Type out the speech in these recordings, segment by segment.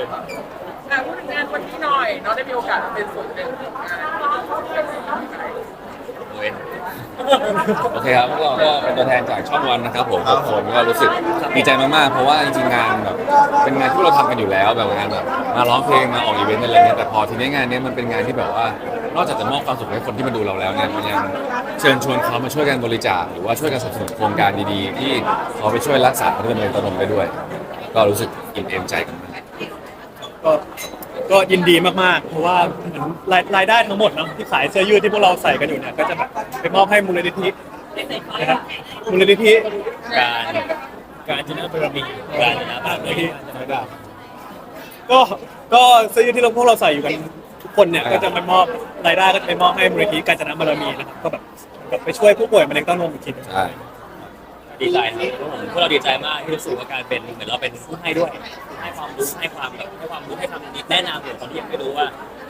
เลยอะพูดถึงงานวันนี้หน่อยน้องได้มีโอกาสเป็นส่วนหนึ่งของงานเว้ยโอเคครับพวกเราก็เป็นตัวแทนจากช่องวันนะครับผมทุกคนก็รู้สึกดีใจมากๆ เพราะว่าจริงๆงานแบบเป็นงานที่เราทำกันอยู่แล้วแบบงานแบบมาร้องเพลงมาออกอีเวนต์อะไรเงี้ยแต่พอทีนี้งานเนี้ยมันเป็นงานที่แบบว่านอกจากจะมอบความสุขให้คนที่มาดูเราแล้วเนี่ยมันยังเชิญชวนเขามาช่วยกันบริจาคหรือว่าช่วยกันสนับสนุนโครงการดีๆ ที่เขาไปช่วยรักษาพระดำเนินตนมได้ด้วย ก็รู้สึกอิ่มเอมใจกันมาก ก็ก็ยินดีมากๆ เพราะว่าเหมือนรายรายได้ทั้งหมดเนาะที่ขายเสื้อยืดที่พวกเราใส่กันอยู่เนี่ยก็จะแบบไปมอบให้มูลนิธินะครับมูลนิธิการการจนะบารมีการจนะบารมูลมีนิธิก็ก็เสื้อยืดที่เราพวกเราใส่อยู่กันทุกคนเนี่ยก็จะไปมอบรายได้ก็จะไปมอบให้มูลนิธิการจนะบารมีนะครับก็แบบแบบไปช่วยผู้ป่วยมะเร็งเต้านมอีกทีหนึง ใช่ ดีใจครับพวกผมพวกเราดีใจมากที่รู้สึกว่าการเป็นเหมือนเราเป็นผู้ให้ด้วย ให้ความรู้ให้ความแบบให้ความรู้ให้คำแนะนำหรือคนที่ยังไม่รู้ว่า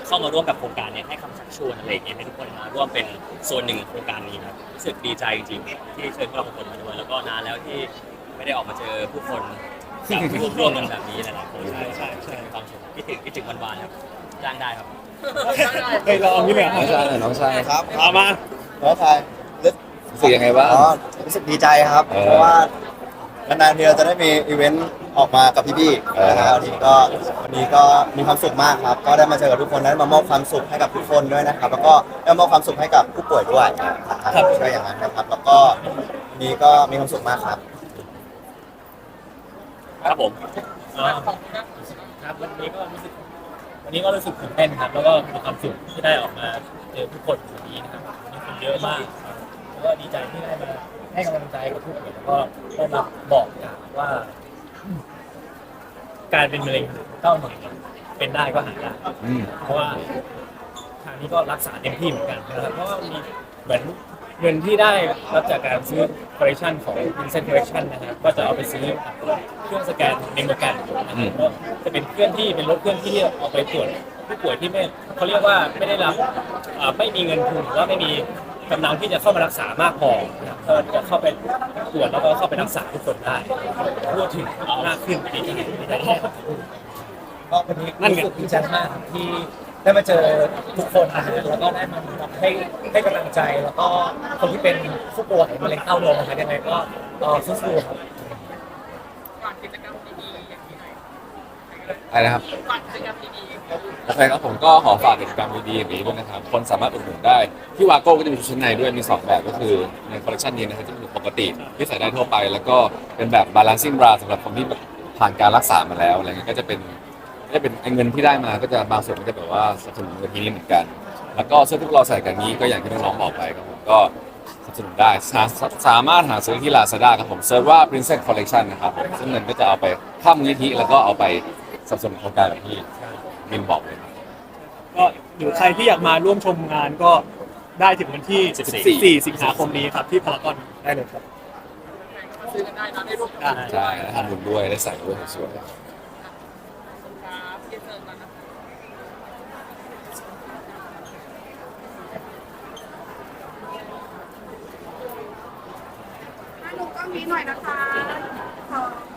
เข้ามาร่วมกับโครงการเนี้ให้คำชักชวนอะไรอย่างเงี้ยให้ทุกคนมาร่วมเป็นส่วนหนึ่งของโครงการนี้ครับรู้สึกดีใจจริงๆที่เชิญพวกเราทุกคนมาด้วยแล้วก็นานแล้วที่ไม่ได้ออกมาเจอผู้คนจับร่วมร่วมกันแบบนี้หลายๆคนใช่ใช่ใช่มีความสุขคิดถึงคิดถึงวันๆครับจ้างได้ครับเฮ้ยเราเอางี้เลยเหรอน้องชายน้องชายครับเอามาแล้วใคร รู้รู้สึกยังไงบ้าง อ๋อรู้สึกดีใจครับ เออเพราะว่านานๆทีเราจะได้มีอีเวนต์ออกมากับพี่ๆเออนะครับวันนี้ก็วันนี้ก็มีความสุขมากครับ ก็ได้มาเจอกับทุกคนได้มามอบความสุขให้กับทุกคนด้วยนะครับ แล้วก็ได้มอบความสุขให้กับผู้ป่วยด้วยนะครับช่วยอย่างนั้นนะครับ แล้วก็วันนี้ก็มีความสุขมากครับ ครับผมครับวันนี้ก็รู้สึกวันนี้ก็รู้สึกตื่นเต้นครับ แล้วก็มีความสุขที่ได้ออกมาเจอผู้คนวันนี้นะครับมีคนเยอะมากครับแล้ว ก็ดีใจที่ได้มาให้กำลังใจกับผู้ป่วยแล้วก็ได้มาบอกกล่าวว่า การเป็นมะเร็งเต้านมเนี่ยเป็นได้ก็หายได้อืม เพราะว่าทางนี้ก็รักษาเต็มที่เหมือนกันนะครับเพราะว่ามีเหมือนเงินที่ได้รับจากการซื้อ correction ของ Vincent correction นะครับก็จะเอาไปซื้อเครื่องสแกนเมมโมแกรมนะครับก็จะเป็นเครื่องที่เป็นรถเครื่องที่เอาไปตรวจผู้ป่วยที่ไม่เขาเรียกว่าไม่ได้รับอ่าไม่มีเงินทุนหรือว่าไม่มี กำลังที่จะเข้ามารักษามากพอนะครับก็จะเข้าไปตรวจแล้วก็เข้าไปรักษาทุกคนได้พูดถึงมากขึ้นดีใจดีใจแน่ครับก็วันนี้รู้สึกดีใจมากครับที่ได้มาเจอทุกคนนะฮะแล้วก็ได้มาแบบให้ให้กำลังใจแล้วก็คนที่เป็นผู้ป่วยมะเร็งเต้านมนะครับยังไงก็เอ่อสู้ๆครับ ก่อนกิจกรรมดีๆอย่างนี้หน่ อะไรนะครับอนกิจกรรมดีโอเครับผมก็ขอฝากกิจกรรมดีๆอย่างนี้ด้วยนะครับ คนสามารถอุดหนุนได้ ที่วาโก้ก็จะมีชุดชั้นในด้วยมี 2 แบบก็คือในคอลเลคชันนี้นะครับจะเป็นปกติที่ใส่ได้ทั่วไป แล้วก็เป็นแบบ balancing bra สำหรับคนที่แบบผ่านการรักษามาแล้วอะไรเงี้ยก็จะเป็นก็จะเป็นเงินที่ได้มาก็จะบางส่วนก็จะแบบว่าสนับสนุนเงินที่นี้เหมือนกัน แล้วก็เสื้อที่พวกเราใส่กันนี้ก็อย่างที่น้องๆบอกไปครับผมก็สนับสนุนได้สาสามารถหาซื้อที่ Lazada ครับผมเซิร์ชว่า Princess Collection นะครับผมซึ่งเงินก็จะเอาไปข้ามูลนิธิแล้วก็เอาไป สนับสนุนโครงการแบบที่มินบอกเลย ก็หรือใครที่อยากมาร่วมชมงานก็ได้ถึงวันที่ 14 สิงหาคมนี้ครับที่พารากอนได้เลยครับๆซื้อกันได้นะได้รูปได้ใช่ได้ทำบุญด้วยได้ใส่ด้วยสวยๆครับที่เจอกันนะให้ดูกล้องนี้หน่อยนะคะ